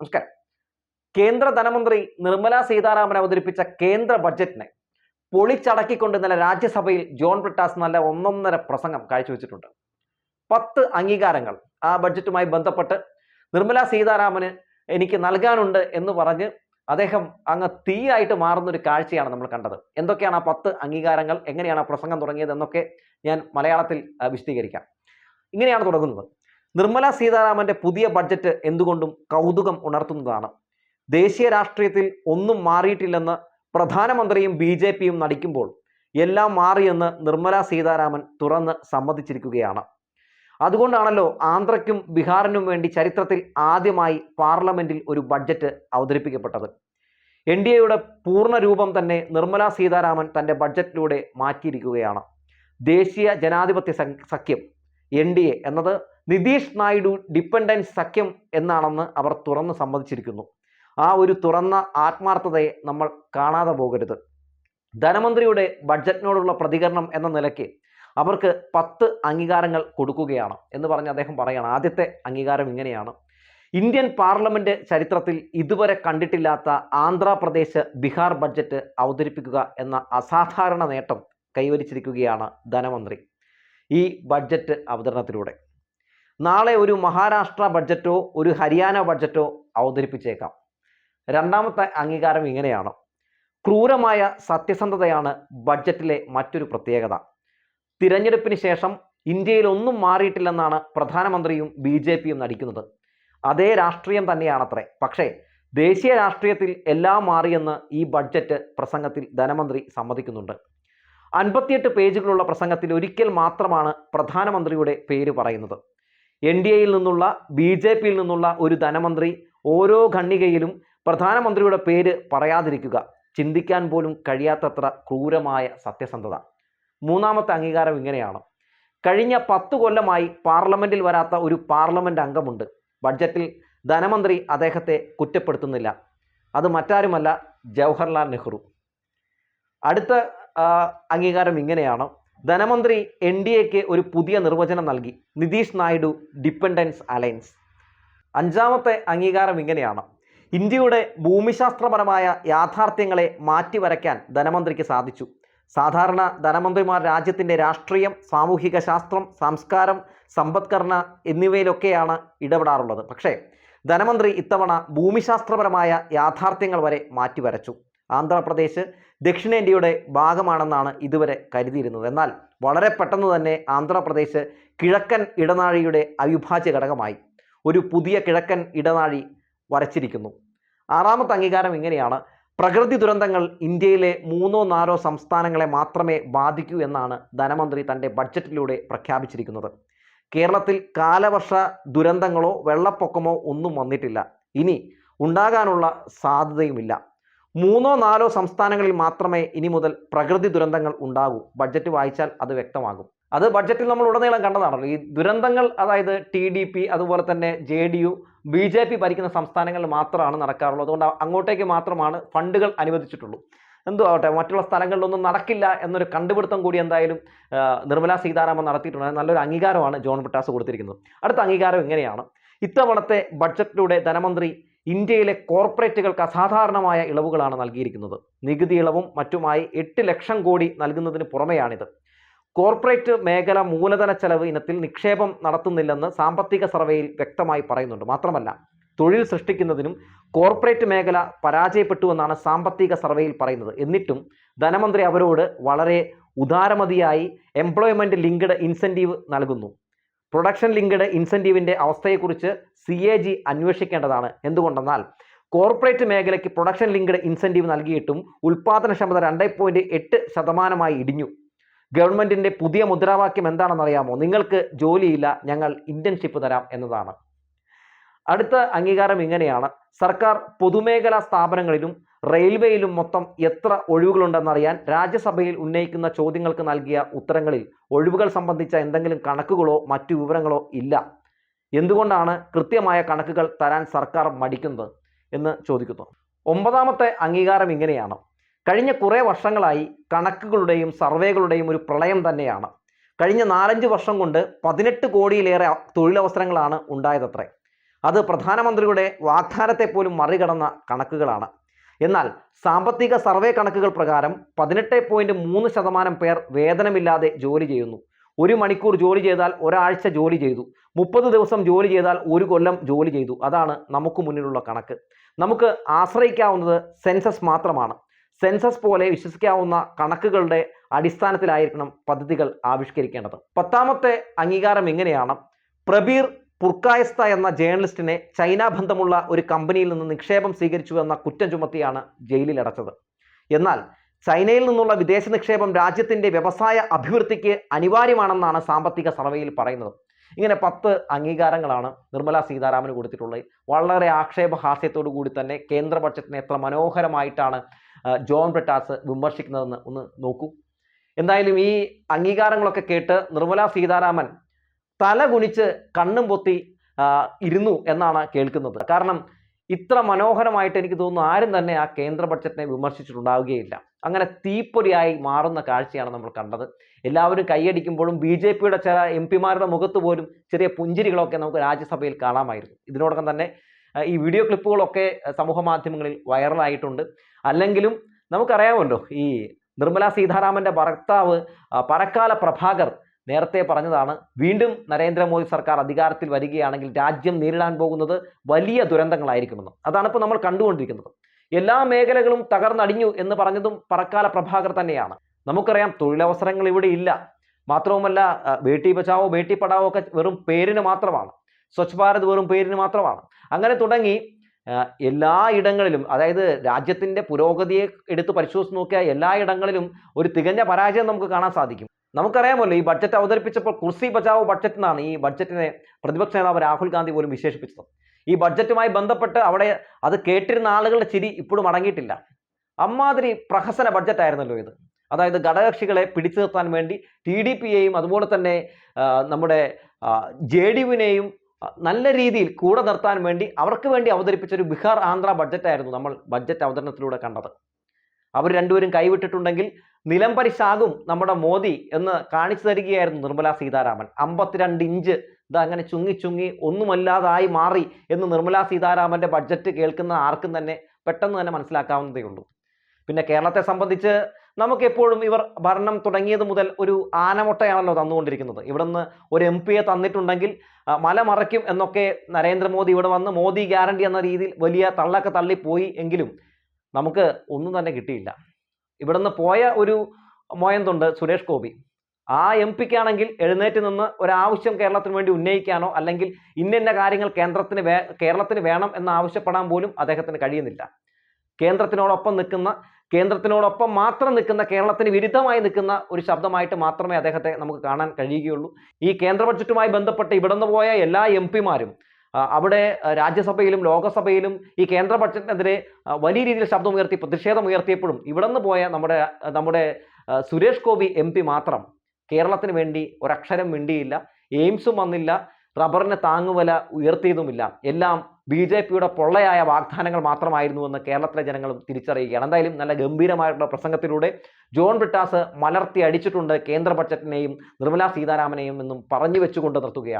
നമസ്കാരം. കേന്ദ്ര ധനമന്ത്രി നിർമ്മല സീതാരാമൻ അവതരിപ്പിച്ച കേന്ദ്ര ബഡ്ജറ്റിനെ പൊളിച്ചടക്കിക്കൊണ്ട് ഇന്നലെ രാജ്യസഭയിൽ ജോൺ ബ്രിട്ടാസ് നല്ല ഒന്നൊന്നര പ്രസംഗം കാഴ്ചവെച്ചിട്ടുണ്ട്. പത്ത് അംഗീകാരങ്ങൾ ആ ബഡ്ജറ്റുമായി ബന്ധപ്പെട്ട് നിർമ്മല സീതാരാമന് എനിക്ക് നൽകാനുണ്ട് എന്ന് പറഞ്ഞ് അദ്ദേഹം അങ്ങ് തീയായിട്ട് മാറുന്ന ഒരു കാഴ്ചയാണ് നമ്മൾ കണ്ടത്. എന്തൊക്കെയാണ് ആ പത്ത് അംഗീകാരങ്ങൾ? എങ്ങനെയാണ് ആ പ്രസംഗം തുടങ്ങിയത് എന്നൊക്കെ ഞാൻ മലയാളത്തിൽ വിശദീകരിക്കാം. ഇങ്ങനെയാണ് തുടങ്ങുന്നത്. നിർമ്മല സീതാരാമന്റെ പുതിയ ബഡ്ജറ്റ് എന്തുകൊണ്ടും കൗതുകം ഉണർത്തുന്നതാണ്. ദേശീയ രാഷ്ട്രീയത്തിൽ ഒന്നും മാറിയിട്ടില്ലെന്ന് പ്രധാനമന്ത്രിയും ബി ജെ പിയും നടിക്കുമ്പോൾ എല്ലാം മാറിയെന്ന് നിർമ്മല സീതാരാമൻ തുറന്ന് സമ്മതിച്ചിരിക്കുകയാണ്. അതുകൊണ്ടാണല്ലോ ആന്ധ്രയ്ക്കും ബീഹാറിനും വേണ്ടി ചരിത്രത്തിൽ ആദ്യമായി പാർലമെന്റിൽ ഒരു ബഡ്ജറ്റ് അവതരിപ്പിക്കപ്പെട്ടത്. എൻ ഡി എയുടെ പൂർണ രൂപം തന്നെ നിർമ്മല സീതാരാമൻ തന്റെ ബഡ്ജറ്റിലൂടെ മാറ്റിയിരിക്കുകയാണ്. ദേശീയ ജനാധിപത്യ സഖ്യം എൻ ഡി എ എന്നത് നിതീഷ് നായിഡു ഡിപ്പെൻഡൻസ് സഖ്യം എന്നാണെന്ന് അവർ തുറന്ന് സമ്മതിച്ചിരിക്കുന്നു. ആ ഒരു തുറന്ന ആത്മാർത്ഥതയെ നമ്മൾ കാണാതെ പോകരുത്. ധനമന്ത്രിയുടെ ബഡ്ജറ്റിനോടുള്ള പ്രതികരണം എന്ന നിലയ്ക്ക് അവർക്ക് പത്ത് അംഗീകാരങ്ങൾ കൊടുക്കുകയാണ് എന്ന് പറഞ്ഞ് അദ്ദേഹം പറയുകയാണ് ആദ്യത്തെ അംഗീകാരം ഇങ്ങനെയാണ്. ഇന്ത്യൻ പാർലമെന്റ് ചരിത്രത്തിൽ ഇതുവരെ കണ്ടിട്ടില്ലാത്ത ആന്ധ്രാപ്രദേശ് ബീഹാർ ബഡ്ജറ്റ് അവതരിപ്പിക്കുക എന്ന അസാധാരണ നേട്ടം കൈവരിച്ചിരിക്കുകയാണ് ധനമന്ത്രി ഈ ബഡ്ജറ്റ് അവതരണത്തിലൂടെ. നാളെ ഒരു മഹാരാഷ്ട്ര ബഡ്ജറ്റോ ഒരു ഹരിയാന ബഡ്ജറ്റോ അവതരിപ്പിച്ചേക്കാം. രണ്ടാമത്തെ അംഗീകാരം ഇങ്ങനെയാണ്. ക്രൂരമായ സത്യസന്ധതയാണ് ബഡ്ജറ്റിലെ മറ്റൊരു പ്രത്യേകത. തിരഞ്ഞെടുപ്പിന് ശേഷം ഇന്ത്യയിൽ ഒന്നും മാറിയിട്ടില്ലെന്നാണ് പ്രധാനമന്ത്രിയും ബി ജെ പിയും നടിക്കുന്നത്. അതേ രാഷ്ട്രീയം തന്നെയാണത്രേ. പക്ഷേ ദേശീയ രാഷ്ട്രീയത്തിൽ എല്ലാം മാറിയെന്ന് ഈ ബഡ്ജറ്റ് പ്രസംഗത്തിൽ ധനമന്ത്രി സമ്മതിക്കുന്നുണ്ട്. അൻപത്തിയെട്ട് പേജുകളുള്ള പ്രസംഗത്തിൽ ഒരിക്കൽ മാത്രമാണ് പ്രധാനമന്ത്രിയുടെ പേര് പറയുന്നത്. എൻ ഡി എയിൽ നിന്നുള്ള ബി ജെ പിയിൽ നിന്നുള്ള ഒരു ധനമന്ത്രി ഓരോ ഖണ്ഡികയിലും പ്രധാനമന്ത്രിയുടെ പേര് പറയാതിരിക്കുക. ചിന്തിക്കാൻ പോലും കഴിയാത്തത്ര ക്രൂരമായ സത്യസന്ധത. മൂന്നാമത്തെ അംഗീകാരം ഇങ്ങനെയാണ്. കഴിഞ്ഞ പത്ത് കൊല്ലമായി പാർലമെന്റിൽ വരാത്ത ഒരു പാർലമെന്റ് അംഗമുണ്ട്. ബഡ്ജറ്റിൽ ധനമന്ത്രി അദ്ദേഹത്തെ കുറ്റപ്പെടുത്തുന്നില്ല. അത് മറ്റാരുമല്ല ജവഹർലാൽ നെഹ്റു. അടുത്ത അംഗീകാരം ഇങ്ങനെയാണ്. ധനമന്ത്രി എൻ ഡി എക്ക് ഒരു പുതിയ നിർവചനം നൽകി. Nitish Naidu dependence alliance. അഞ്ചാമത്തെ അംഗീകാരം ഇങ്ങനെയാണ്. ഇന്ത്യയുടെ ഭൂമിശാസ്ത്രപരമായ യാഥാർത്ഥ്യങ്ങളെ മാറ്റിവരയ്ക്കാൻ ധനമന്ത്രിക്ക് സാധിച്ചു. സാധാരണ ധനമന്ത്രിമാർ രാജ്യത്തിന്റെ രാഷ്ട്രീയം സാമൂഹിക ശാസ്ത്രം സംസ്കാരം സമ്പദ്ഘടന എന്നിവയിലൊക്കെയാണ് ഇടപെടാറുള്ളത്. പക്ഷേ ധനമന്ത്രി ഇത്തവണ ഭൂമിശാസ്ത്രപരമായ യാഥാർത്ഥ്യങ്ങൾ വരെ മാറ്റിവരച്ചു. ആന്ധ്രാപ്രദേശ് ദക്ഷിണേന്ത്യയുടെ ഭാഗമാണെന്നാണ് ഇതുവരെ കരുതിയിരുന്നത്. എന്നാൽ വളരെ പെട്ടെന്ന് തന്നെ ആന്ധ്രാപ്രദേശ് കിഴക്കൻ ഇടനാഴിയുടെ അവിഭാജ്യ ഘടകമായി ഒരു പുതിയ കിഴക്കൻ ഇടനാഴി വരച്ചിരിക്കുന്നു. ആറാമത്തെ അംഗീകാരം ഇങ്ങനെയാണ്. പ്രകൃതി ദുരന്തങ്ങൾ ഇന്ത്യയിലെ മൂന്നോ നാലോ സംസ്ഥാനങ്ങളെ മാത്രമേ ബാധിക്കൂ എന്നാണ് ധനമന്ത്രി തന്റെ ബഡ്ജറ്റിലൂടെ പ്രഖ്യാപിച്ചിരിക്കുന്നത്. കേരളത്തിൽ കാലവർഷ ദുരന്തങ്ങളോ വെള്ളപ്പൊക്കമോ ഒന്നും വന്നിട്ടില്ല. ഇനി ഉണ്ടാകാനുള്ള സാധ്യതയുമില്ല. മൂന്നോ നാലോ സംസ്ഥാനങ്ങളിൽ മാത്രമേ ഇനി മുതൽ പ്രകൃതി ദുരന്തങ്ങൾ ഉണ്ടാകൂ. ബഡ്ജറ്റ് വായിച്ചാൽ അത് വ്യക്തമാകും. അത് ബഡ്ജറ്റിൽ നമ്മൾ ഉടനീളം കണ്ടതാണല്ലോ. ഈ ദുരന്തങ്ങൾ അതായത് ടി ഡി പി അതുപോലെ തന്നെ J D U B J P ഭരിക്കുന്ന സംസ്ഥാനങ്ങളിൽ മാത്രമാണ് നടക്കാറുള്ളത്. അതുകൊണ്ട് അങ്ങോട്ടേക്ക് മാത്രമാണ് ഫണ്ടുകൾ അനുവദിച്ചിട്ടുള്ളൂ. എന്തോ ആവട്ടെ മറ്റുള്ള സ്ഥലങ്ങളിലൊന്നും നടക്കില്ല എന്നൊരു കണ്ടുപിടുത്തം കൂടി എന്തായാലും നിർമ്മലാ സീതാരാമൻ നടത്തിയിട്ടുണ്ട്. നല്ലൊരു അംഗീകാരമാണ് ജോൺ ബ്രിട്ടാസ് കൊടുത്തിരിക്കുന്നത്. അടുത്ത അംഗീകാരം എങ്ങനെയാണ്? ഇത്തവണത്തെ ബഡ്ജറ്റിലൂടെ ധനമന്ത്രി ഇന്ത്യയിലെ കോർപ്പറേറ്റുകൾക്ക് അസാധാരണമായ ഇളവുകളാണ് നൽകിയിരിക്കുന്നത്. നികുതി ഇളവും മറ്റുമായി എട്ട് ലക്ഷം കോടി നൽകുന്നതിന് പുറമെയാണിത്. കോർപ്പറേറ്റ് മേഖല മൂലധന ചെലവ് ഇനത്തിൽ നിക്ഷേപം നടത്തുന്നില്ലെന്ന് സാമ്പത്തിക സർവേയിൽ വ്യക്തമായി പറയുന്നുണ്ട്. മാത്രമല്ല തൊഴിൽ സൃഷ്ടിക്കുന്നതിനും കോർപ്പറേറ്റ് മേഖല പരാജയപ്പെട്ടുവെന്നാണ് സാമ്പത്തിക സർവേയിൽ പറയുന്നത്. എന്നിട്ടും ധനമന്ത്രി അവരോട് വളരെ ഉദാരമതിയായി എംപ്ലോയ്മെന്റ് ലിങ്ക്ഡ് ഇൻസെന്റീവ് നൽകുന്നു. പ്രൊഡക്ഷൻ ലിങ്ക്ഡ് ഇൻസെന്റീവിന്റെ അവസ്ഥയെക്കുറിച്ച് സി എ ജി അന്വേഷിക്കേണ്ടതാണ്. എന്തുകൊണ്ടെന്നാൽ കോർപ്പറേറ്റ് മേഖലയ്ക്ക് പ്രൊഡക്ഷൻ ലിങ്ക്ഡ് ഇൻസെന്റീവ് നൽകിയിട്ടും ഉൽപ്പാദനക്ഷമത രണ്ട് പോയിന്റ് എട്ട് ശതമാനമായി ഇടിഞ്ഞു. ഗവൺമെന്റിന്റെ പുതിയ മുദ്രാവാക്യം എന്താണെന്നറിയാമോ? നിങ്ങൾക്ക് ജോലിയില്ല ഞങ്ങൾ ഇന്റേൺഷിപ്പ് തരാം എന്നതാണ്. അടുത്ത അംഗീകാരം ഇങ്ങനെയാണ്. സർക്കാർ പൊതുമേഖലാ സ്ഥാപനങ്ങളിലും റെയിൽവേയിലും മൊത്തം എത്ര ഒഴിവുകളുണ്ടെന്നറിയാൻ രാജ്യസഭയിൽ ഉന്നയിക്കുന്ന ചോദ്യങ്ങൾക്ക് നൽകിയ ഉത്തരങ്ങളിൽ ഒഴിവുകൾ സംബന്ധിച്ച എന്തെങ്കിലും കണക്കുകളോ മറ്റു വിവരങ്ങളോ ഇല്ല. എന്തുകൊണ്ടാണ് കൃത്യമായ കണക്കുകൾ തരാൻ സർക്കാർ മടിക്കുന്നത് എന്ന് ചോദിക്കുന്നു. ഒമ്പതാമത്തെ അംഗീകാരം ഇങ്ങനെയാണ്. കഴിഞ്ഞ കുറേ വർഷങ്ങളായി കണക്കുകളുടെയും സർവേകളുടെയും ഒരു പ്രളയം തന്നെയാണ്. കഴിഞ്ഞ നാലഞ്ച് വർഷം കൊണ്ട് പതിനെട്ട് കോടിയിലേറെ തൊഴിലവസരങ്ങളാണ് ഉണ്ടായതത്രേ. അത് പ്രധാനമന്ത്രിയുടെ വാഗ്ദാനത്തെ പോലും മറികടന്ന കണക്കുകളാണ്. എന്നാൽ സാമ്പത്തിക സർവേ കണക്കുകൾ പ്രകാരം പതിനെട്ട് പോയിന്റ് മൂന്ന് ശതമാനം പേർ വേതനമില്ലാതെ ജോലി ചെയ്യുന്നു. ഒരു മണിക്കൂർ ജോലി ചെയ്താൽ ഒരാഴ്ച ജോലി ചെയ്തു. മുപ്പത് ദിവസം ജോലി ചെയ്താൽ ഒരു കൊല്ലം ജോലി ചെയ്തു. അതാണ് നമുക്ക് മുന്നിലുള്ള കണക്ക്. നമുക്ക് ആശ്രയിക്കാവുന്നത് സെൻസസ് മാത്രമാണ്. സെൻസസ് പോലെ വിശ്വസിക്കാവുന്ന കണക്കുകളുടെ അടിസ്ഥാനത്തിലായിരിക്കണം പദ്ധതികൾ ആവിഷ്കരിക്കേണ്ടത്. പത്താമത്തെ അംഗീകാരം എങ്ങനെയാണ്? പ്രബീർ പുർക്കായസ്ത എന്ന ജേർണലിസ്റ്റിനെ ചൈന ബന്ധമുള്ള ഒരു കമ്പനിയിൽ നിന്ന് നിക്ഷേപം സ്വീകരിച്ചു എന്ന കുറ്റം ചുമത്തിയാണ് ജയിലിലടച്ചത് എന്നാൽ ചൈനയിൽ നിന്നുള്ള വിദേശ നിക്ഷേപം രാജ്യത്തിന്റെ വ്യവസായ അഭിവൃദ്ധിക്ക് അനിവാര്യമാണെന്നാണ് സാമ്പത്തിക സർവേയിൽ പറയുന്നത്. ഇങ്ങനെ പത്ത് അംഗീകാരങ്ങളാണ് നിർമ്മല സീതാരാമന് കൊടുത്തിട്ടുള്ളത്. വളരെ ആക്ഷേപഹാസ്യത്തോടു കൂടി തന്നെ കേന്ദ്ര ബഡ്ജറ്റിനെ എത്ര മനോഹരമായിട്ടാണ് ജോൺ ബ്രിട്ടാസ് വിമർശിക്കുന്നതെന്ന് ഒന്ന് നോക്കൂ. എന്തായാലും ഈ അംഗീകാരങ്ങളൊക്കെ കേട്ട് നിർമ്മല സീതാരാമൻ തല കുനിച്ച് കണ്ണും പൊത്തി ഇരുന്നു എന്നാണ് കേൾക്കുന്നത്. കാരണം ഇത്ര മനോഹരമായിട്ട് എനിക്ക് തോന്നുന്നു ആരും തന്നെ ആ കേന്ദ്ര ബഡ്ജറ്റിനെ വിമർശിച്ചിട്ടുണ്ടാവുകയില്ല. അങ്ങനെ തീപ്പൊരിയായി മാറുന്ന കാഴ്ചയാണ് നമ്മൾ കണ്ടത്. എല്ലാവരും കൈയടിക്കുമ്പോഴും ബി ജെ പിയുടെ ചില എം പിമാരുടെ മുഖത്ത് പോലും ചെറിയ പുഞ്ചിരികളൊക്കെ നമുക്ക് രാജ്യസഭയിൽ കാണാമായിരുന്നു. ഇതിനോടകം തന്നെ ഈ വീഡിയോ ക്ലിപ്പുകളൊക്കെ സമൂഹ മാധ്യമങ്ങളിൽ വൈറലായിട്ടുണ്ട്. അല്ലെങ്കിലും നമുക്കറിയാമല്ലോ ഈ നിർമ്മല സീതാരാമന്റെ ഭർത്താവ് പരക്കാല പ്രഭാകർ നേരത്തെ പറഞ്ഞതാണ് വീണ്ടും നരേന്ദ്രമോദി സർക്കാർ അധികാരത്തിൽ വരികയാണെങ്കിൽ രാജ്യം നേരിടാൻ പോകുന്നത് വലിയ ദുരന്തങ്ങളായിരിക്കുമെന്ന് അതാണ് ഇപ്പോൾ നമ്മൾ കണ്ടുകൊണ്ടിരിക്കുന്നത്. എല്ലാ മേഖലകളും തകർന്നടിഞ്ഞു എന്ന് പറഞ്ഞതും പറക്കാല പ്രഭാകർ തന്നെയാണ്. നമുക്കറിയാം തൊഴിലവസരങ്ങൾ ഇവിടെ ഇല്ല. മാത്രവുമല്ല ബേട്ടി ബച്ചാവോ ബേട്ടി പഠാവോ ഒക്കെ വെറും പേരിന് മാത്രമാണ്. സ്വച്ഛ് ഭാരത് വെറും പേരിന് മാത്രമാണ്. അങ്ങനെ തുടങ്ങി എല്ലാ ഇടങ്ങളിലും അതായത് രാജ്യത്തിന്റെ പുരോഗതിയെ എടുത്ത് പരിശോധിച്ച് നോക്കിയാൽ എല്ലാ ഇടങ്ങളിലും ഒരു തികഞ്ഞ പരാജയം നമുക്ക് കാണാൻ സാധിക്കും. നമുക്കറിയാമല്ലോ ഈ ബഡ്ജറ്റ് അവതരിപ്പിച്ചപ്പോൾ കുർസി ബജാവ് ബഡ്ജറ്റ് എന്നാണ് ഈ ബഡ്ജറ്റിനെ പ്രതിപക്ഷ നേതാവ് രാഹുൽ ഗാന്ധി പോലും വിശേഷിപ്പിച്ചത്. ഈ ബഡ്ജറ്റുമായി ബന്ധപ്പെട്ട് അവിടെ അത് കേട്ടിരുന്ന ആളുകളുടെ ചിരി ഇപ്പോഴും അടങ്ങിയിട്ടില്ല. അമ്മാതിരി പ്രഹസന ബഡ്ജറ്റ് ആയിരുന്നല്ലോ ഇത്. അതായത് ഘടകകക്ഷികളെ പിടിച്ചു നിർത്താൻ വേണ്ടി ടി ഡി പിയെയും അതുപോലെ തന്നെ നമ്മുടെ ജെ ഡി യുവിനെയും നല്ല രീതിയിൽ കൂടെ നിർത്താൻ വേണ്ടി അവർക്ക് വേണ്ടി അവതരിപ്പിച്ച ഒരു ബീഹാർ ആന്ധ്ര ബഡ്ജറ്റായിരുന്നു നമ്മൾ ബഡ്ജറ്റ് അവതരണത്തിലൂടെ കണ്ടത്. അവർ രണ്ടുപേരും കൈവിട്ടിട്ടുണ്ടെങ്കിൽ നിലംപരിശാകും നമ്മുടെ മോദി എന്ന് കാണിച്ചു തരികയായിരുന്നു നിർമ്മല സീതാരാമൻ. അമ്പത്തിരണ്ട് ഇഞ്ച് ഇത് അങ്ങനെ ചുങ്ങി ചുങ്ങി ഒന്നുമല്ലാതായി മാറി എന്ന് നിർമ്മല സീതാരാമന്റെ ബഡ്ജറ്റ് കേൾക്കുന്ന ആർക്കും തന്നെ പെട്ടെന്ന് തന്നെ മനസ്സിലാക്കാവുന്നതേ ഉള്ളൂ. പിന്നെ കേരളത്തെ സംബന്ധിച്ച് നമുക്കെപ്പോഴും ഇവർ ഭരണം തുടങ്ങിയത് മുതൽ ഒരു ആനമുട്ടയാണല്ലോ തന്നുകൊണ്ടിരിക്കുന്നത്. ഇവിടുന്ന് ഒരു എം പിയെ തന്നിട്ടുണ്ടെങ്കിൽ മലമറയ്ക്കും മല മറയ്ക്കും എന്നൊക്കെ നരേന്ദ്രമോദി ഇവിടെ വന്ന് മോദി ഗ്യാരണ്ടി എന്ന രീതിയിൽ വലിയ തള്ളൊക്കെ തള്ളിപ്പോയി എങ്കിലും നമുക്ക് ഒന്നും തന്നെ കിട്ടിയില്ല. ഇവിടുന്ന് പോയ ഒരു മോയന്തുണ്ട് സുരേഷ് ഗോപി. ആ എം പിക്കാണെങ്കിൽ എഴുന്നേറ്റ് നിന്ന് ഒരാവശ്യം കേരളത്തിന് വേണ്ടി ഉന്നയിക്കാനോ അല്ലെങ്കിൽ ഇന്ന കാര്യങ്ങൾ കേന്ദ്രത്തിന് വേ കേരളത്തിന് വേണം എന്ന് ആവശ്യപ്പെടാൻ പോലും അദ്ദേഹത്തിന് കഴിയുന്നില്ല. കേന്ദ്രത്തിനോടൊപ്പം നിൽക്കുന്ന കേന്ദ്രത്തിനോടൊപ്പം മാത്രം നിൽക്കുന്ന കേരളത്തിന് വിരുദ്ധമായി നിൽക്കുന്ന ഒരു ശബ്ദമായിട്ട് മാത്രമേ അദ്ദേഹത്തെ നമുക്ക് കാണാൻ കഴിയുകയുള്ളൂ. ഈ കേന്ദ്ര ബഡ്ജറ്റുമായി ബന്ധപ്പെട്ട് ഇവിടുന്ന് പോയ എല്ലാ എം പിമാരും അവിടെ രാജ്യസഭയിലും ലോകസഭയിലും ഈ കേന്ദ്ര ബഡ്ജറ്റിനെതിരെ വലിയ രീതിയിൽ ശബ്ദമുയർത്തി പ്രതിഷേധം ഉയർത്തിയപ്പോഴും നിന്ന് പോയ നമ്മുടെ നമ്മുടെ സുരേഷ് ഗോപി എം മാത്രം കേരളത്തിന് വേണ്ടി ഒരക്ഷരം മിണ്ടിയില്ല എയിംസും വന്നില്ല റബ്ബറിന് താങ്ങുവില ഉയർത്തിയതുമില്ല. എല്ലാം ബി ജെ പിയുടെ പൊള്ളയായ വാഗ്ദാനങ്ങൾ മാത്രമായിരുന്നുവെന്ന് കേരളത്തിലെ ജനങ്ങളും തിരിച്ചറിയുകയാണ്. എന്തായാലും നല്ല ഗംഭീരമായിട്ടുള്ള പ്രസംഗത്തിലൂടെ ജോൺ ബ്രിട്ടാസ് മലർത്തി അടിച്ചിട്ടുണ്ട് കേന്ദ്ര ബഡ്ജറ്റിനെയും നിർമ്മലാ സീതാരാമനെയും എന്നും പറഞ്ഞു വെച്ചുകൊണ്ട് നിർത്തുകയാണ്.